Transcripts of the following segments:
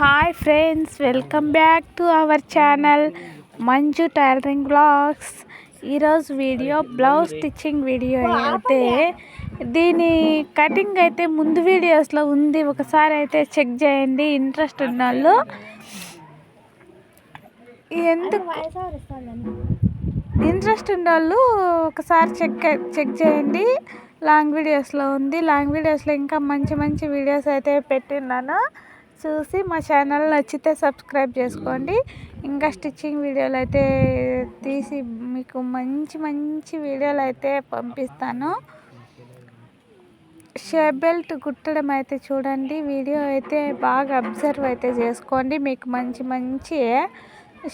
Hi friends welcome back to our channel Manju tailoring blogs ఈరోజు video blouse stitching video అయితే దీని cutting అయితే ముందు వీడియోస్లో ఉంది. ఒకసారి అయితే చెక్ చేయండి ఇంట్రెస్ట్ ఉన్న వాళ్ళు ఎందుకు? ఇంట్రెస్ట్ ఉన్న వాళ్ళు ఒకసారి చెక్ చెక్ చేయండి. లాంగ్ వీడియోస్లో ఉంది. లాంగ్ వీడియోస్లో ఇంకా మంచి మంచి వీడియోస్ అయితే పెట్టినాను చూసి మా ఛానల్ నచ్చితే సబ్స్క్రైబ్ చేసుకోండి. ఇంకా స్టిచ్చింగ్ వీడియోలు అయితే తీసి మీకు మంచి మంచి వీడియోలు అయితే పంపిస్తాను. షేప్ బెల్ట్ కుట్టడం అయితే చూడండి. వీడియో అయితే బాగా అబ్జర్వ్ అయితే చేసుకోండి. మీకు మంచి మంచి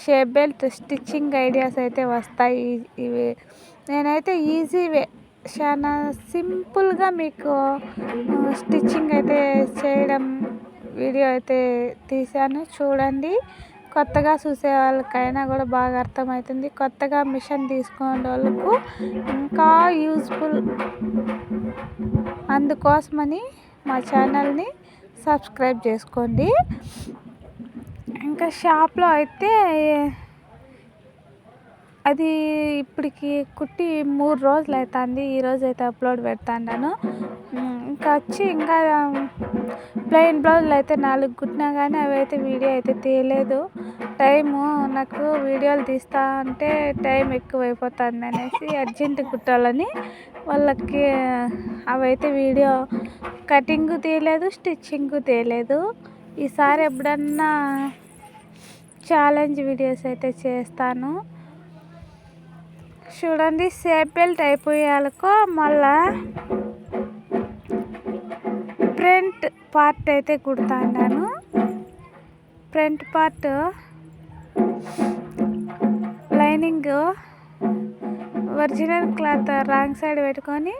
షేప్ బెల్ట్ స్టిచ్చింగ్ ఐడియాస్ అయితే వస్తాయి. ఇవి నేనైతే ఈజీ వే చాలా సింపుల్గా మీకు స్టిచ్చింగ్ అయితే చేయడం వీడియో అయితే తీశాను. చూడండి. కొత్తగా చూసే వాళ్ళకైనా కూడా బాగా అర్థమవుతుంది. కొత్తగా మిషన్ తీసుకునే వాళ్ళకు ఇంకా యూజ్ఫుల్ అందుకోసమని మా ఛానల్ని సబ్స్క్రైబ్ చేసుకోండి. ఇంకా షాప్లో అయితే అది ఇప్పటికి కుట్టి మూడు రోజులు అవుతుంది ఈరోజు అయితే అప్లోడ్ పెడతాను ఇంకా వచ్చి ఇంకా ప్లెయిన్ బ్లౌజులు అయితే నాలుగు కుట్టినా కానీ అవి అయితే వీడియో అయితే తీయలేదు. టైము నాకు వీడియోలు తీస్తా అంటే టైం ఎక్కువ అయిపోతుంది అనేసి అర్జెంట్ కుట్టాలని వాళ్ళకి అవైతే వీడియో కటింగ్ తీయలేదు స్టిచ్చింగ్ తీయలేదు. ఈసారి ఎప్పుడన్నా ఛాలెంజ్ వీడియోస్ అయితే చేస్తాను. చూడండి సేఫ్ బెల్ట్ అయిపోయాలకో మళ్ళా ప్రింట్ పార్ట్ అయితే కుడతాను front part lining original cloth wrong side పెట్టుకొని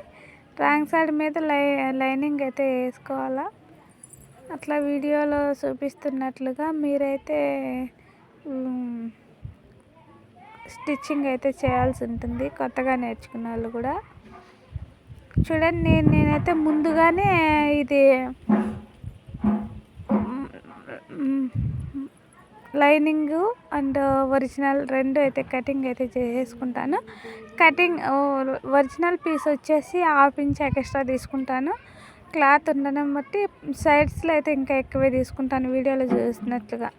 రాంగ్ సైడ్ మీద లై లైనింగ్ అయితే వేసుకోవాలా. అట్లా వీడియోలో చూపిస్తున్నట్లుగా మీరైతే స్టిచ్చింగ్ అయితే చేయాల్సి ఉంటుంది. కొత్తగా నేర్చుకున్న వాళ్ళు కూడా. చూడండి నేను నేనైతే ముందుగానే ఇది లైనింగ్ అండ్ ఒరిజినల్ రెండు అయితే కటింగ్ అయితే చేసుకుంటాను కటింగ్ ఒరిజినల్ పీస్ వచ్చేసి హాఫ్ ఇంచ్ ఎక్స్ట్రా తీసుకుంటాను. క్లాత్ ఉండడం బట్టి సైడ్స్లో అయితే ఇంకా ఎక్కువే తీసుకుంటాను వీడియోలో చూసినట్లుగా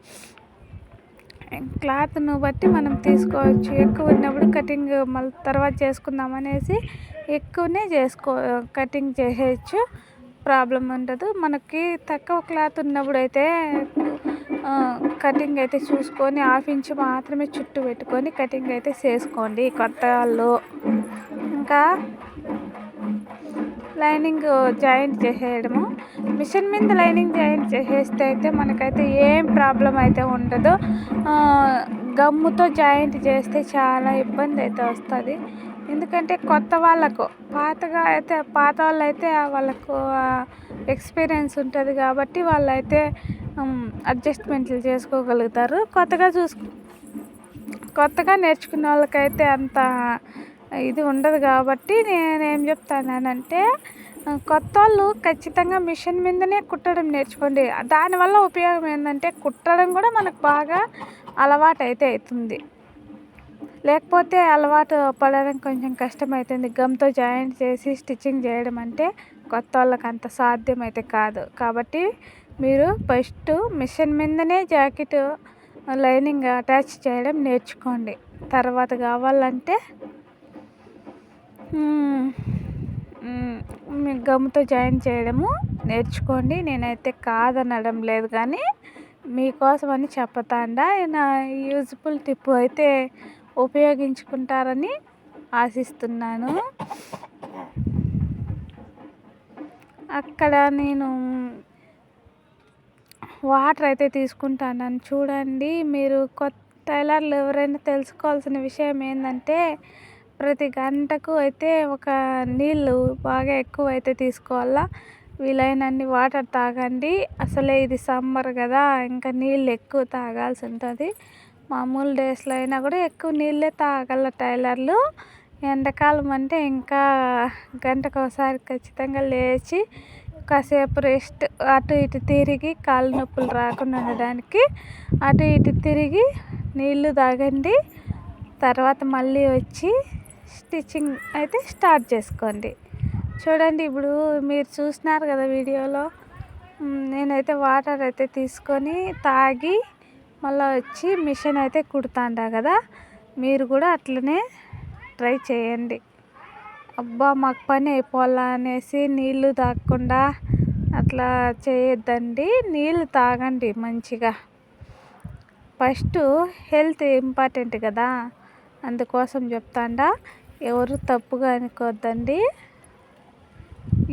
క్లాత్ను బట్టి మనం తీసుకోవచ్చు. ఎక్కువ ఉన్నప్పుడు కటింగ్ మళ్ళీ తర్వాత చేసుకుందాం అనేసి ఎక్కువనే చేసుకో కటింగ్ చేసేయచ్చు. ప్రాబ్లం ఉండదు. మనకి తక్కువ క్లాత్ ఉన్నప్పుడు అయితే కటింగ్ అయితే చూసుకొని హాఫ్ ఇంచ్ మాత్రమే చుట్టూ పెట్టుకొని కటింగ్ అయితే చేసుకోండి కొత్త వాళ్ళు ఇంకా లైనింగ్ జాయింట్ చేసేయడము. మిషన్ మీద లైనింగ్ జాయింట్ చేసేస్తే అయితే మనకైతే ఏం ప్రాబ్లం అయితే ఉండదు. గమ్ముతో జాయింట్ చేస్తే చాలా ఇబ్బంది అయితే వస్తుంది. ఎందుకంటే కొత్త వాళ్ళకు పాతగా అయితే పాత వాళ్ళు అయితే వాళ్ళకు ఎక్స్పీరియన్స్ ఉంటుంది కాబట్టి వాళ్ళైతే అడ్జస్ట్మెంట్లు చేసుకోగలుగుతారు. కొత్తగా చూసు కొత్తగా నేర్చుకున్న వాళ్ళకైతే అంత ఇది ఉండదు కాబట్టి నేనేం చెప్తానంటే కొత్త వాళ్ళు ఖచ్చితంగా మిషన్ మీదనే కుట్టడం నేర్చుకోండి. దానివల్ల ఉపయోగం ఏంటంటే కుట్టడం కూడా మనకు బాగా అలవాటు అయితే అవుతుంది లేకపోతే అలవాటు పడడం కొంచెం కష్టమవుతుంది గమ్తో జాయింట్ చేసి స్టిచ్చింగ్ చేయడం అంటే కొత్త వాళ్ళకి అంత సాధ్యం అయితే కాదు. కాబట్టి మీరు ఫస్ట్ మిషన్ మీదనే జాకెట్ లైనింగ్ అటాచ్ చేయడం నేర్చుకోండి. తర్వాత కావాలంటే గమ్తో జాయిన్ చేయడము నేర్చుకోండి. నేనైతే కాదనడం లేదు కానీ మీకోసం అని చెప్తాండా నా యూజ్ఫుల్ టిప్ అయితే ఉపయోగించుకుంటారని ఆశిస్తున్నాను. అక్కడ నేను వాటర్ అయితే తీసుకుంటాను చూడండి. మీరు కొత్త టైలర్లు ఎవరైనా తెలుసుకోవాల్సిన విషయం ఏంటంటే ప్రతి గంటకు అయితే ఒక నీళ్ళు బాగా ఎక్కువ అయితే తీసుకోవాలా? వీలైనన్ని వాటర్ తాగండి. అసలే ఇది సమ్మర్ కదా ఇంకా నీళ్ళు ఎక్కువ తాగాల్సి ఉంటుంది. మామూలు డేస్లో అయినా కూడా ఎక్కువ నీళ్ళే తాగల టైలర్లు. ఎండాకాలం అంటే ఇంకా గంటకు ఒకసారి ఖచ్చితంగా లేచి కాసేపు రెస్ట్ అటు ఇటు తిరిగి కాళ్ళు నొప్పులు రాకుండా ఉండడానికి అటు ఇటు తిరిగి నీళ్ళు తాగండి. తర్వాత మళ్ళీ వచ్చి స్టిచ్చింగ్ అయితే స్టార్ట్ చేసుకోండి. చూడండి ఇప్పుడు మీరు చూసినారు కదా వీడియోలో. నేనైతే వాటర్ అయితే తీసుకొని తాగి మళ్ళీ వచ్చి మిషన్ అయితే కుడుతుంటా కదా మీరు కూడా అట్లనే ట్రై చేయండి. అబ్బా మాకు పని అయిపోవాలా అనేసి నీళ్ళు తాగకుండా అట్లా చేయొద్దండి. నీళ్ళు తాగండి మంచిగా. ఫస్ట్ హెల్త్ ఇంపార్టెంట్ కదా అందుకోసం చెప్తాండా. ఎవరు తప్పుగా అనుకోవద్దండి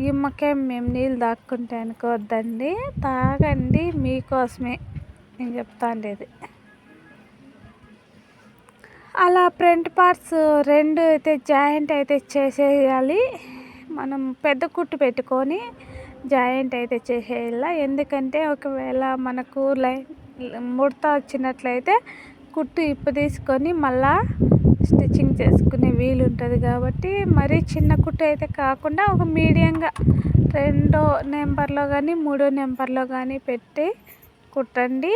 ఈమెకే మేము నీళ్ళు తాక్కుంటే అనుకోవద్దండి తాగండి మీకోసమే. నేను చెప్తాండేది అలా ఫ్రంట్ పార్ట్స్ రెండు అయితే జాయింట్ అయితే చేసేయాలి. మనం పెద్ద కుట్టు పెట్టుకొని జాయింట్ అయితే చేసేయాల? ఎందుకంటే ఒకవేళ మనకు లైన్ ముడత వచ్చినట్లయితే కుట్టు ఇప్పు తీసుకొని మళ్ళా స్టిచ్చింగ్ చేసుకునే వీలు ఉంటుంది కాబట్టి మరీ చిన్న కుట్టు అయితే కాకుండా ఒక మీడియంగా రెండో నెంబర్లో కానీ మూడో నెంబర్లో కానీ పెట్టి కుట్టండి.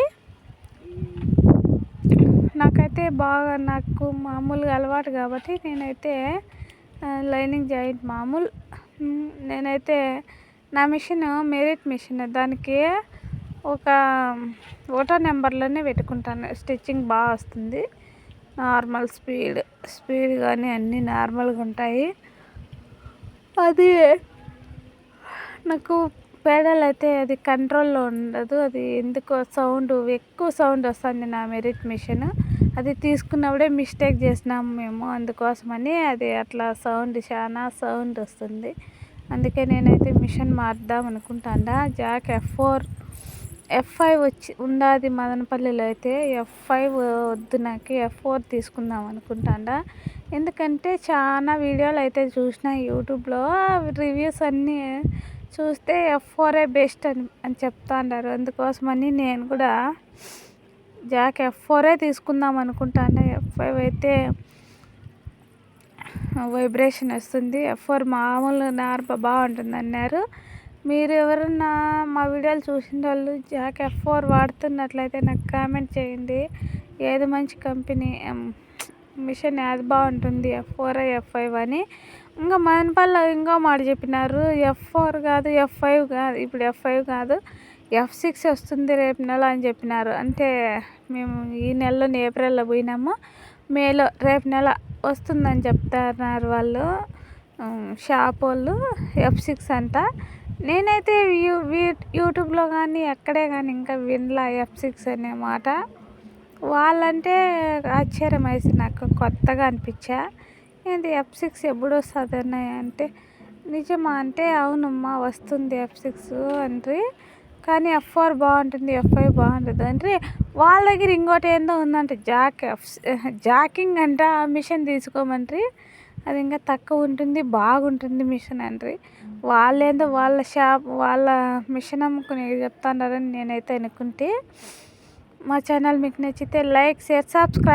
నాకైతే బాగా నాకు మామూలుగా అలవాటు కాబట్టి నేనైతే లైనింగ్ జాయింట్ మామూలు. నేనైతే నా మిషన్ మెరిట్ మిషన్. దానికి ఒక ఓటో నెంబర్లోనే పెట్టుకుంటాను. స్టిచ్చింగ్ బాగా వస్తుంది. నార్మల్ స్పీడ్ స్పీడ్ కానీ అన్నీ నార్మల్గా ఉంటాయి. అది నాకు పేడలు అయితే అది కంట్రోల్లో ఉండదు. అది ఎందుకో సౌండ్ ఎక్కువ సౌండ్ వస్తుంది నా మెరిట్ మిషన్. అది తీసుకున్నప్పుడే మిస్టేక్ చేసినాము మేము అందుకోసమని అది అట్లా సౌండ్ చాలా సౌండ్ వస్తుంది. అందుకే నేనైతే మిషన్ మారుద్దాం అనుకుంటాడా. Jack F four F five వచ్చి ఉండాది మదనపల్లిలో అయితే. ఎఫ్ ఫైవ్ వద్దు నాకు ఎఫ్ ఫోర్ తీసుకుందాం అనుకుంటాడా. ఎందుకంటే చాలా వీడియోలు అయితే చూసిన యూట్యూబ్లో రివ్యూస్ అన్నీ చూస్తే ఎఫ్ ఫోరే బెస్ట్ అని అని చెప్తాండారు. అందుకోసమని నేను కూడా జాక్ ఎఫ్ ఫోరే తీసుకుందాం అనుకుంటాను ఎఫ్ ఫైవ్ అయితే వైబ్రేషన్ వస్తుంది. ఎఫ్ ఫోర్ మామూలు నార్మ బాగుంటుంది అన్నారు. మీరు ఎవరన్నా మా వీడియోలు చూసిన వాళ్ళు జాక్ ఎఫ్ ఫోర్ వాడుతున్నట్లయితే నాకు కామెంట్ చేయండి. ఏది మంచి కంపెనీ మిషన్ యాజ్ బాగుంటుంది ఎఫ్ ఫోర్ ఎఫ్ ఫైవ్ అని. ఇంకా మదనపల్లిలో ఇంకో మాట చెప్పినారు ఎఫ్ ఫోర్ కాదు ఎఫ్ ఫైవ్ కాదు ఇప్పుడు ఎఫ్ ఫైవ్ కాదు ఎఫ్ సిక్స్ వస్తుంది రేపు నెల అని చెప్పినారు. అంటే మేము ఈ నెలలో ఏప్రిల్లో పోయినాము మేలో రేపు నెల వస్తుందని చెప్తున్నారు వాళ్ళు. షాప్ వాళ్ళు ఎఫ్ సిక్స్ అంట. నేనైతే యూ యూట్యూబ్లో కానీ ఎక్కడే కానీ ఇంకా వినలా ఎఫ్ సిక్స్ అనే మాట. వాళ్ళంటే ఆశ్చర్యం వేసి నాకు కొత్తగా అనిపించా. ఏంది ఎఫ్ సిక్స్ ఎప్పుడు వస్తుంది అంటే నిజమా? అంటే అవునమ్మా వస్తుంది ఎఫ్ సిక్స్ అంటే కానీ ఎఫ్ ఆర్ బాగుంటుంది ఎఫ్ ఫైవ్ బాగుంటుంది అంటే వాళ్ళ దగ్గర ఇంకోటి ఏందో ఉందంటే జాక్ ఎఫ్ జాకింగ్ అంట ఆ మిషన్ తీసుకోమంటారు అది ఇంకా తక్కువ ఉంటుంది బాగుంటుంది మిషన్ అంటారు వాళ్ళేందో వాళ్ళ షాప్ వాళ్ళ మిషన్ అమ్ముకుని చెప్తున్నారని నేనైతే అనుకుంటే మా ఛానల్ మీకు నచ్చితే లైక్ షేర్ సబ్స్క్రైబ్.